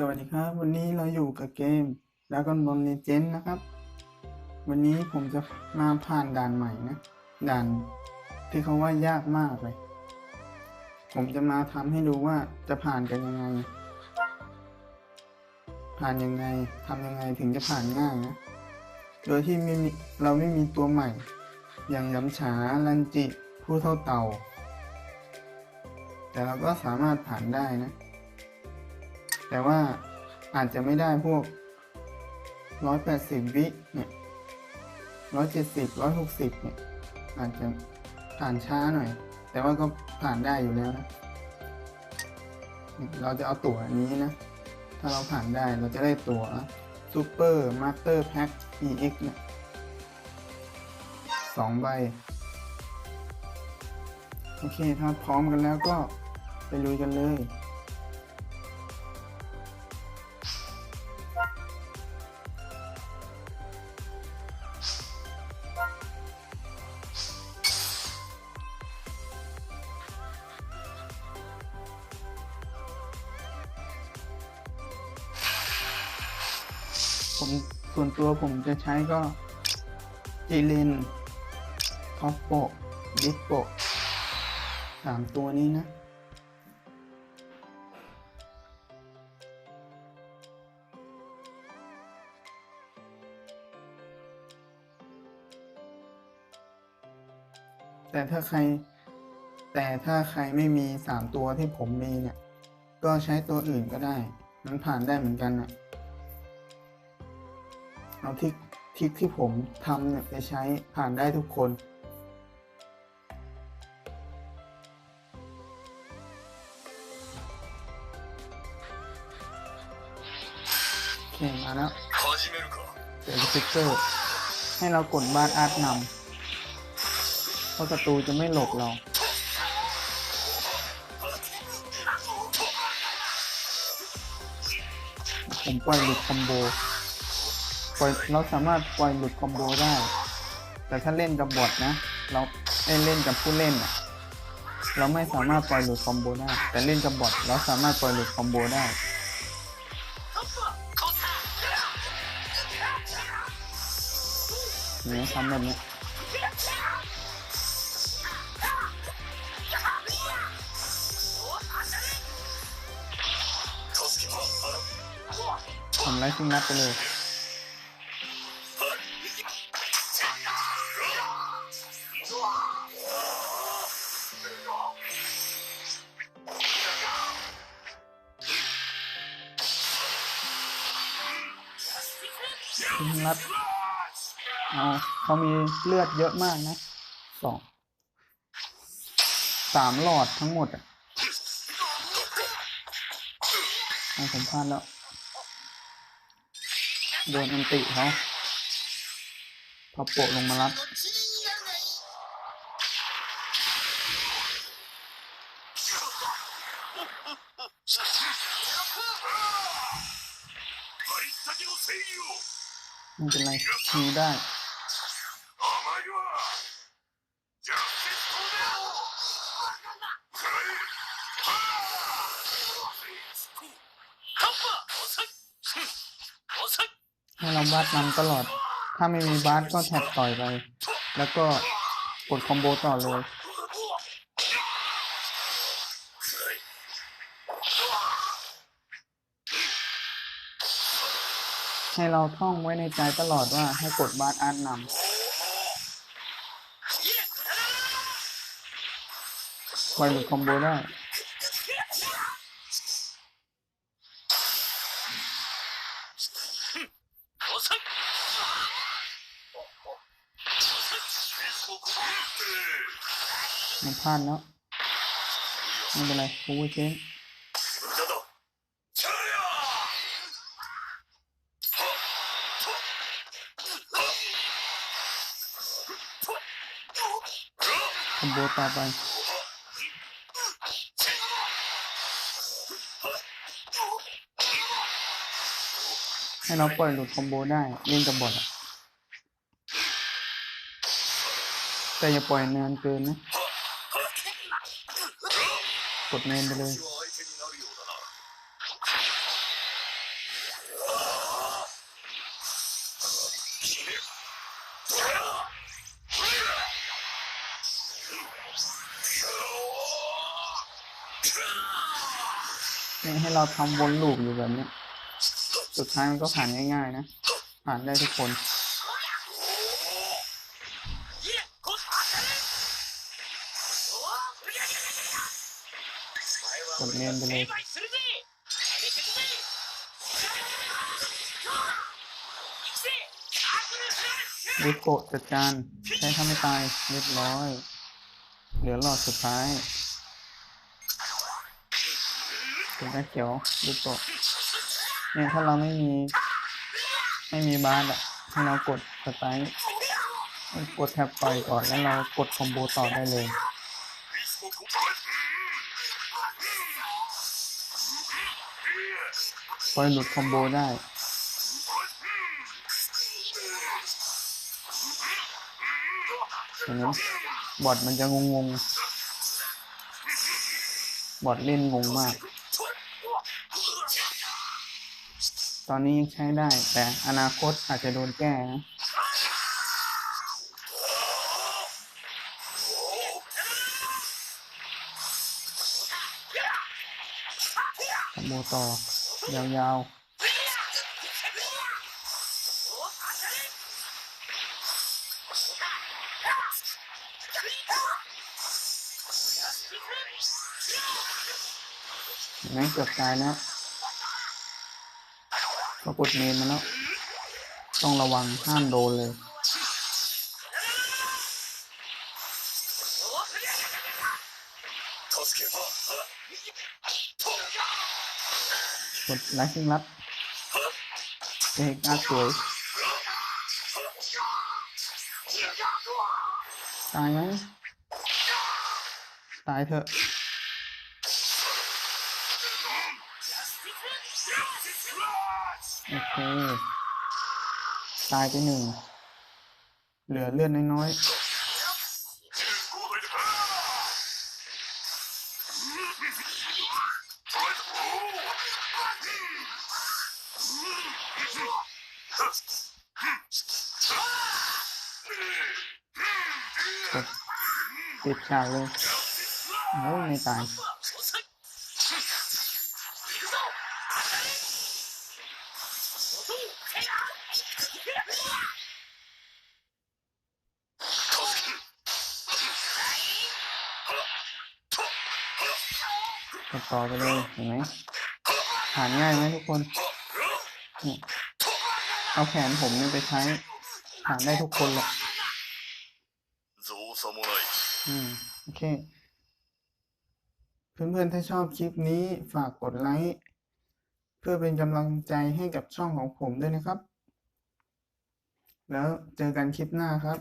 สวัสดีครับ วันนี้เราอยู่กับเกม Dragon Ball Legend นะครับ วันนี้ผมจะมาผ่านด่านใหม่นะ ด่านที่เขาว่ายากมากเลย ผมจะมาทำให้ดูว่าจะผ่านกันยังไง ผ่านยังไงทำยังไงถึงจะผ่านง่ายนะ โดยที่ไม่มีเราไม่มีตัวใหม่ อย่างยำฉาลันจิ ผู้เท่าเต่า แต่เราก็สามารถผ่านได้นะ แต่ว่าอาจจะไม่ได้พวก 180 วิเนี่ย170 160 เนี่ย อาจจะผ่านช้าหน่อย แต่ว่าก็ผ่านได้อยู่แล้วนะ เราจะเอาตั๋วอันนี้นะ ถ้าเราผ่านได้เราจะได้ตั๋ว Super Master Pack EX เนี่ยสองใบ โอเค ถ้าพร้อมกันแล้วก็ไปลุยกันเลย ผมส่วนตัวผมจะใช้ก็จีเลนท็อปโปดิสโปสามตัวนี้นะ แต่ถ้าใครแต่ถ้าใครไม่มีสามตัวที่ผมมีเนี่ย ก็ใช้ตัวอื่นก็ได้ มันผ่านได้เหมือนกันนะ เอาทิกทิกที่ผมทำเนี่ยไปใช้ผ่านได้ทุกคน โอเค มาแล้วเจอสติ๊กเกอร์ ให้เรากดบ้านอาร์ตนำเพราะศัตรูจะไม่หลบเราผมปล่อยหลุดคอมโบ ปล่อยเราสามารถปล่อยหลุดคอมโบได้ แต่ถ้าเล่นกับบอทนะ เราเล่นกับผู้เล่นอะเราไม่สามารถปล่อยหลุดคอมโบได้ แต่เล่นกับบอทเราสามารถปล่อยหลุดคอมโบได้เนี่ยทำแบบนี้ทำไรซิ่งนัดไปเลย ซิงนัดเอาเขามีเลือดเยอะมากนะสองสามหลอดทั้งหมดอะเอาผมพลาดแล้ว โดนอันติเขาพอโปะลงมารับ ไม่เป็นไรคิวได้ให้เราบัตมันตลอด ถ้าไม่มีบัตก็แท็บต่อยไป แล้วก็กดคอมโบต่อเลย ให้เราท่องไว้ในใจตลอดว่าให้กดบาสอันนำปล่อยหลุดคอมโบได้มันพลาดแล้วไม่เป็นไรโอ้ยเจ๊ คอมโบต่อไปให้เราปล่อยหลุดคอมโบได้เล่นกับบอทแต่อย่าปล่อยนานเกินนะ กดเมนไปเลย เราทำวนลูปอยู่แบบนี้ สุดท้ายมันก็ผ่านง่ายๆนะ ผ่านได้ทุกคน กดเมนไปเลยริโกะจัดการใช้ทำให้ตายเรียบร้อย เหลือหลอดสุดท้าย เป็นตาเขียวริโกเนี่ยถ้าเราไม่มี ไม่มีบาสอะให้เรากดสไตล์กดแท็บปล่อยก่อนแล้วเรากดคอมโบต่อได้เลยปล่อยหลุดคอมโบได้ เห็นไหมบอทมันจะงงงบอทเล่นงงมาก ตอนนี้ยังใช้ได้ แต่อนาคตอาจจะโดนแก้นะคอมต่อยาวๆเห็นไหมเกือบตายแล้ว กดเมนมาแล้ว ต้องระวังห้ามโดนเลย กดไลค์ซิงลัดเอกอาสวย ตายไหมตายเถอะ โอเค ตายไปหนึ่ง เหลือเลือดน้อยๆกดปิดฉากเลยโอ้ยไม่ตาย ต่อไปเลยเห็นไหมหานง่ายไหมทุกคนเอาแขนผมเนี่ยไปใช้หานได้ทุกคนหรอกอืมโอเค เพื่อนๆ ถ้าชอบคลิปนี้ฝากกดไลค์เพื่อเป็นกำลังใจให้กับช่องของผมด้วยนะครับ แล้วเจอกันคลิปหน้าครับ